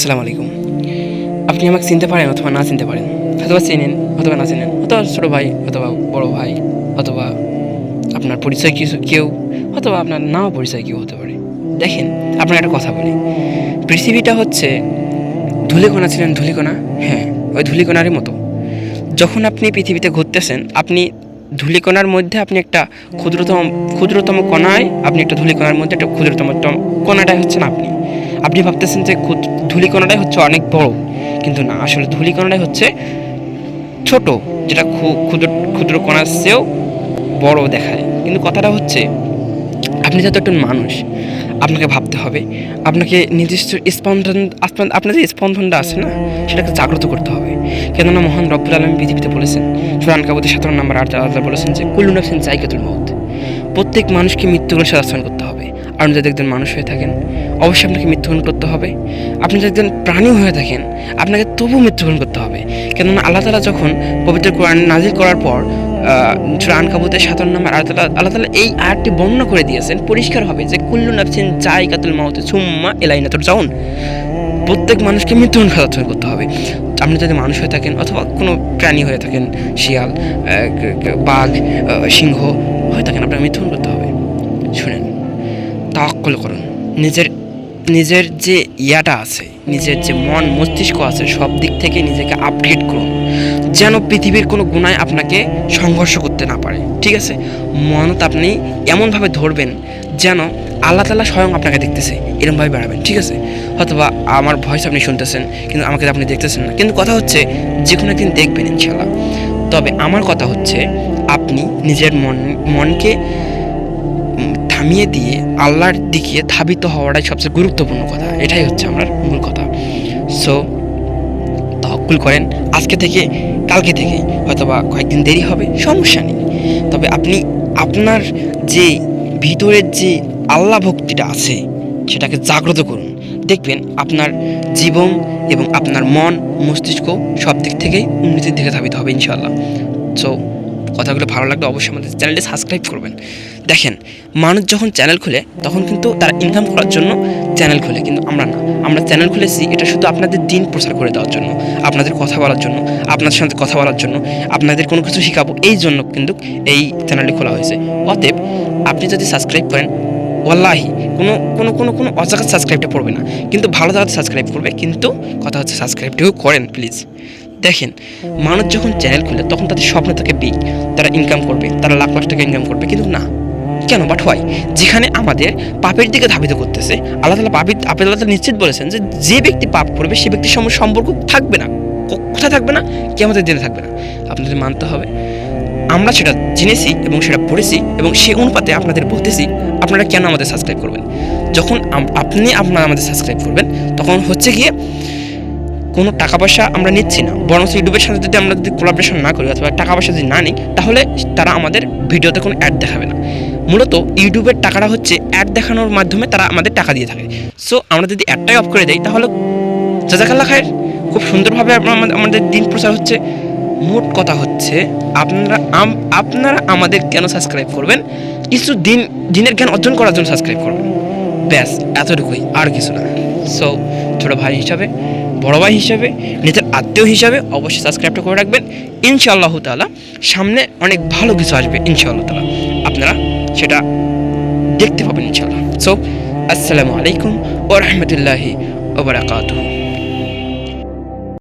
আসসালামু আলাইকুম। আপনি আমাকে চিনতে পারেন অথবা না চিনতে পারেন। অথবা চেনেন, অথবা না চেনেন, অথবা ছোটো ভাই, অথবা বড় ভাই, অথবা আপনার পরিচয় কিছু কেউ, অথবা আপনার নাও পরিচয় কেউ হতে পারে। দেখেন, আপনার একটা কথা বলি। পৃথিবীটা হচ্ছে ধুলিকণা ছিলেন ধুলিকণা? হ্যাঁ ওই ধুলিকণারই মতো। যখন আপনি পৃথিবীতে ঘুরতেছেন, আপনি ধূলিকণার মধ্যে আপনি একটা ক্ষুদ্রতম ক্ষুদ্রতম কণায় আপনি একটা ধূলিকণার মধ্যে একটা ক্ষুদ্রতম কণাটাই হচ্ছেন আপনি। আপনি ভাবতেছেন যে ধূলিকণাটাই হচ্ছে অনেক বড়, কিন্তু না, আসলে ধূলিকণাটাই হচ্ছে ছোট, যেটা ক্ষুদ্র ক্ষুদ্র কণার চেয়েও বড় দেখায়। কিন্তু কথাটা হচ্ছে, আপনি যত একজন মানুষ, আপনাকে ভাবতে হবে। আপনাকে নির্দিষ্ট স্পন্দন আপনার- আপনার যে স্পন্দনটা আছে না, সেটাকে জাগ্রত করতে হবে। কেননা মহান রব্বুল আলম পৃথিবীতে বলেছেন, সুরান কাবুতে সতেরো নম্বর আট আল্লাহ বলেছেন যে, কুল্লু নাফসিন জায়গাতুল মৌত প্রত্যেক মানুষকে মৃত্যুগ্রহণ সাধারণ করতে হবে। আপনি যদি একজন মানুষ হয়ে থাকেন অবশ্যই আপনাকে মৃত্যুগ্রহণ করতে হবে। আপনি যদি একজন প্রাণী হয়ে থাকেন, আপনাকে তবু মৃত্যুবরণ করতে হবে। কেননা আল্লাহ তালা যখন পবিত্র কোরআন নাজির করার পর সুরান কাবুতের সাতান্ন নম্বর আল্লাহ তালা আল্লাহ তালা এই আয়াতটি বর্ণনা করে দিয়েছেন, পরিষ্কার হবে যে, কুল্লু নাফসিন জায়গাতুল মাউতে সুম্মা এলাইনাতুর যাউন প্রত্যেক মানুষকে মৃত্যুন খাতার করতে হবে। আপনি যদি মানুষ হয়ে থাকেন অথবা কোনো প্রাণী হয়ে থাকেন, শিয়াল বাঘ সিংহ হয়ে থাকেন আপনার মৃত্যুবরণ করতে হবে। শুনেন, তাওয়াক্কল করুন, নিজের নিজের যে ইয়াটা আছে, নিজের যে মন, মস্তিষ্ক আছে, সব দিক থেকে নিজেকে আপডেট করুন। যেন পৃথিবীর কোনো গুণায় আপনাকে সংঘর্ষ করতে না পারে, ঠিক আছে? মনত আপনি এমনভাবে ধরবেন যেন আল্লাহ তালা স্বয়ং আপনাকে দেখতেছে, এরমভাবে বেড়াবেন, ঠিক আছে? অথবা আমার ভয়েস আপনি শুনতেছেন, কিন্তু আমাকে আপনি দেখতেছেন না। কিন্তু কথা হচ্ছে যে কোনো একদিন দেখবেন ইনশাল্লাহ তবে আমার কথা হচ্ছে, আপনি নিজের মন, মনকে থামিয়ে দিয়ে আল্লাহর দিকে ধাবিত হওয়াটাই সবচেয়ে গুরুত্বপূর্ণ কথা। এটাই হচ্ছে আমার মূল কথা। সো তহকুল করেন। আজকে থেকে, কালকে থেকে হয়তোবা কয়েকদিন দেরি হবে, সমস্যা নেই। তবে আপনি আপনার যে ভিতরের যে আল্লাহ ভক্তিটা আছে, সেটাকে জাগ্রত করুন। দেখবেন আপনার জীবন এবং আপনার মন মস্তিষ্ক সব দিক থেকেই উন্নতির দিকে ধাবিত হবে ইনশাল্লাহ সো কথাগুলো ভালো লাগলে অবশ্যই আমাদের চ্যানেলটি সাবস্ক্রাইব করবেন। দেখেন, মানুষ যখন চ্যানেল খুলে, তখন কিন্তু তারা ইনকাম করার জন্য চ্যানেল খুলে, কিন্তু আমরা না। আমরা চ্যানেল খুলেছি, এটা শুধু আপনাদের দিন প্রচার করে দেওয়ার জন্য, আপনাদের কথা বলার জন্য, আপনাদের সাথে কথা বলার জন্য, আপনাদের কোনো কিছু শেখাবো, এই জন্য কিন্তু এই চ্যানেলটি খোলা হয়েছে। অতএব, আপনি যদি সাবস্ক্রাইব করেন, ওয়াল্লাহি, কোনো কোনো কোনো কোনো অজাগাত সাবস্ক্রাইবটা পড়বে না। কিন্তু ভালো জায়গাতে সাবস্ক্রাইব করবে, কিন্তু কথা হচ্ছে সাবস্ক্রাইবটিও করেন প্লিজ দেখেন, মানুষ যখন চ্যানেল খুলে, তখন তাদের স্বপ্ন থাকে বিগ তারা ইনকাম করবে, তারা লাখ লাখ টাকা ইনকাম করবে, কিন্তু না। কেন? বাট হয় যেখানে আমাদের পাপের দিকে ধাবিত করতেছে, আল্লাহ তালা আপনি আল্লাহ তালা নিশ্চিত বলেছেন যে যে ব্যক্তি পাপ করবে, সে ব্যক্তির সঙ্গে সম্পর্ক থাকবে না। কোথায় থাকবে না? কে আমাদের দিনে থাকবে না। আপনাদের মানতে হবে। আমরা সেটা জেনেছি এবং সেটা পড়েছি এবং সে অনুপাতে আপনাদের বলতেছি, আপনারা কেন আমাদের সাবস্ক্রাইব করবেন? যখন আপনি আপনারা আমাদের সাবস্ক্রাইব করবেন, তখন হচ্ছে গিয়ে কোনো টাকা পয়সা আমরা নিচ্ছি না। বরং ইউটিউবের সাথে যদি আমরা যদি কোলাবরেশন না করি অথবা টাকা পয়সা যদি না নিই, তাহলে তারা আমাদের ভিডিওতে কোনো অ্যাড দেখাবে না। মূলত ইউটিউবের টাকাটা হচ্ছে অ্যাড দেখানোর মাধ্যমে তারা আমাদের টাকা দিয়ে থাকে। সো আমরা যদি অ্যাডটাই অফ করে দেই, তাহলে জাজাকাল্লা খায়ের খুব সুন্দরভাবে আমাদের দিন প্রচার হচ্ছে। মোট কথা হচ্ছে, আপনারা আপনারা আমাদের কেন সাবস্ক্রাইব করবেন? কিছু দিন, দিনের জ্ঞান অর্জন করার জন্য সাবস্ক্রাইব করবেন। ব্যাস, এতটুকুই, আর কিছু না। সো ছোটো ভাই হিসাবে বড় ভাই হিসাবে নিজের আত্মীয় হিসাবে অবশ্যই সাবস্ক্রাইবটা করে রাখবেন। ইনশাআল্লাহ তালা সামনে অনেক ভালো কিছু আসবে ইনশাআল্লাহ তালা আপনারা সেটা দেখতে পাবেন ইনশাআল্লাহ। সো আসসালামু আলাইকুম ও রহমতুল্লাহি ওবরাকাতুহু